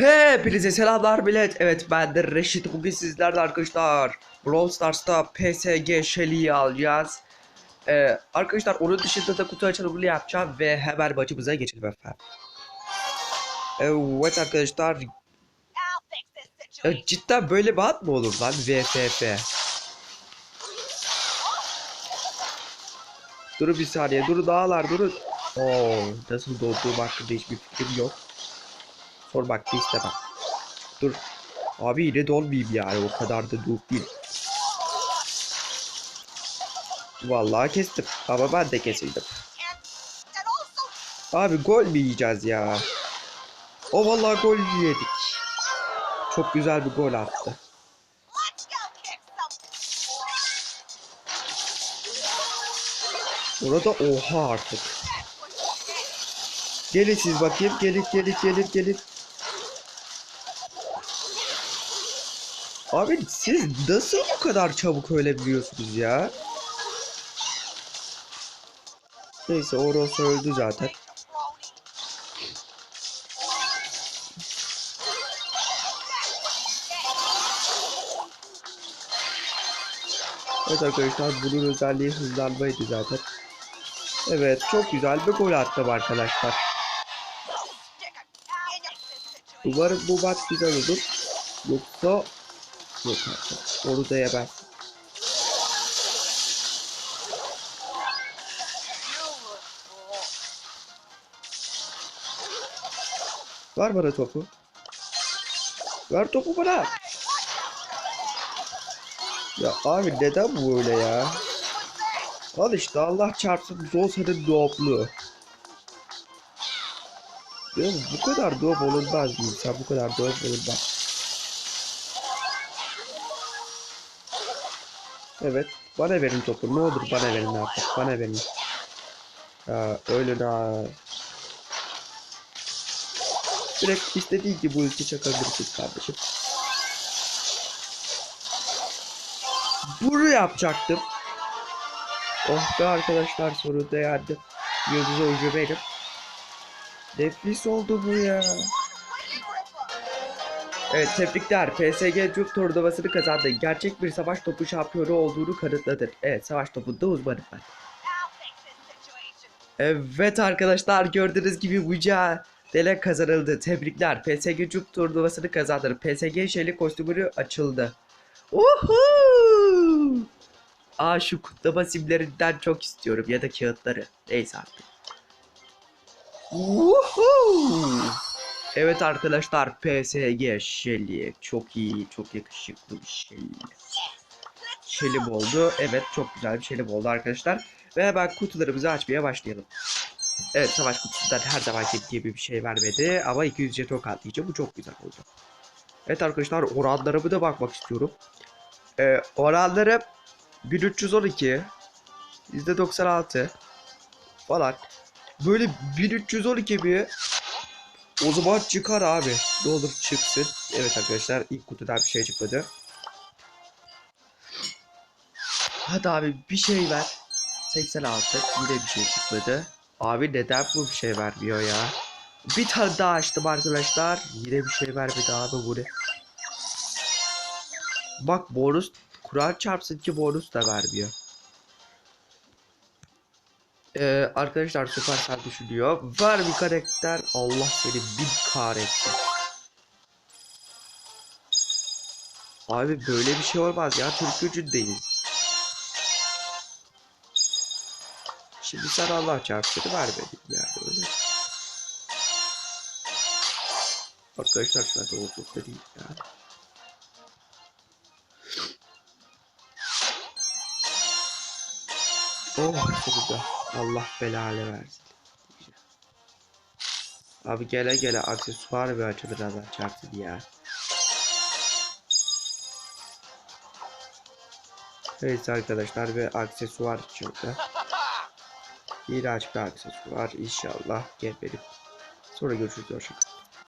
Hepinize selamlar millet. Evet ben de Reşit. Bugün sizlerle arkadaşlar Brawl Stars'ta PSG Shelly'yi alacağız. Ee, arkadaşlar onun dışında da kutu açılımını yapacağım ve hemen maçımıza geçelim efendim. Evet arkadaşlar ya cidden böyle ad mı olur lan VFF? Durun bir saniye durun dağlar durun. Oo nasıl doğduğum hakkında hiçbir fikrim yok. Sormak da istemem. Dur. Abi yine dolmayayım yani o kadar da noob değil. Vallahi kestim ama ben de kesildim. Abi gol mü yiyeceğiz ya? O vallahi gol yedik. Çok güzel bir gol attı. Orada oha artık. Gelin siz bakayım. Gelin gelin gelin gelin. Abi siz nasıl bu kadar çabuk ölebiliyorsunuz ya? Neyse Oros öldü zaten. Evet arkadaşlar bunun özelliği hızlanmaydı zaten. Evet çok güzel bir gol attım arkadaşlar. Umarım bu maç güzel olur. Yoksa yok artık. Onu da yemez. Ver bana topu. Ver topu bana. Ya abi neden bu öyle ya? Al işte Allah çarpsın zor senin doğuplu. Ya bu kadar doğup olunmaz bir insan bu kadar doğup olunmaz. Evet bana verin topu ne olur bana verin artık bana verin. Ya öyle na. Direkt istediğin gibi ulti çakabilirsin kardeşim. Bunu yapacaktım. Oh be arkadaşlar sonunda yendim. Yıldız oyuncu benim. Nefis oldu bu ya. Evet tebrikler. PSG Cup turnuvasını kazandın. Gerçek bir savaş topu şampiyonu olduğunu kanıtladın. Evet savaş topunda uzmanım ben. Evet arkadaşlar gördüğünüz gibi mücadele kazanıldı. Tebrikler. PSG Cup turnuvasını kazandın. PSG şeyli kostümünü açıldı. Uhu! Aa şu kutlama simlerinden çok istiyorum ya da kağıtları. Neyse artık. Uhu! Evet arkadaşlar PSG Shelly çok iyi çok yakışıklı bir Shelly. Şelim oldu. Evet çok güzel bir şelim oldu arkadaşlar. Ve hemen kutularımızı açmaya başlayalım. Evet savaş kutusundan her zamanki gibi bir şey vermedi. Ama 200 jeton katlayıcı bu çok güzel oldu. Evet arkadaşlar oranlarımı da bakmak istiyorum. Ee, oranları 1312 %96 falan. Böyle 1312 bir o zaman çıkar abi. Ne olur çıksın. Evet arkadaşlar ilk kutudan bir şey çıkmadı. Hadi abi bir şey ver. 86 yine bir şey çıkmadı. Abi neden bu bir şey vermiyor ya? Bir tane daha açtım arkadaşlar. Yine bir şey vermedi abi bu ne? Bak bonus Kur'an çarpsın ki bonus da vermiyor. Ee, arkadaşlar Supercell düşünüyor. Var bir karakter. Allah seni bin kahretsin. Abi böyle bir şey olmaz ya. Türk gücündeyiz. Şimdi sen Allah çarpsın vermedin yani öyle. Arkadaşlar şu anda ortalıkta değil yani. Oh sonunda Allah belanı versin. Abi gele gele aksesuar bir açılır Allah çarpsın ya. Evet arkadaşlar ve aksesuar çıktı. İğrenç bir aksesuar inşallah geberim. Sonra görüşürüz hoşçakalın.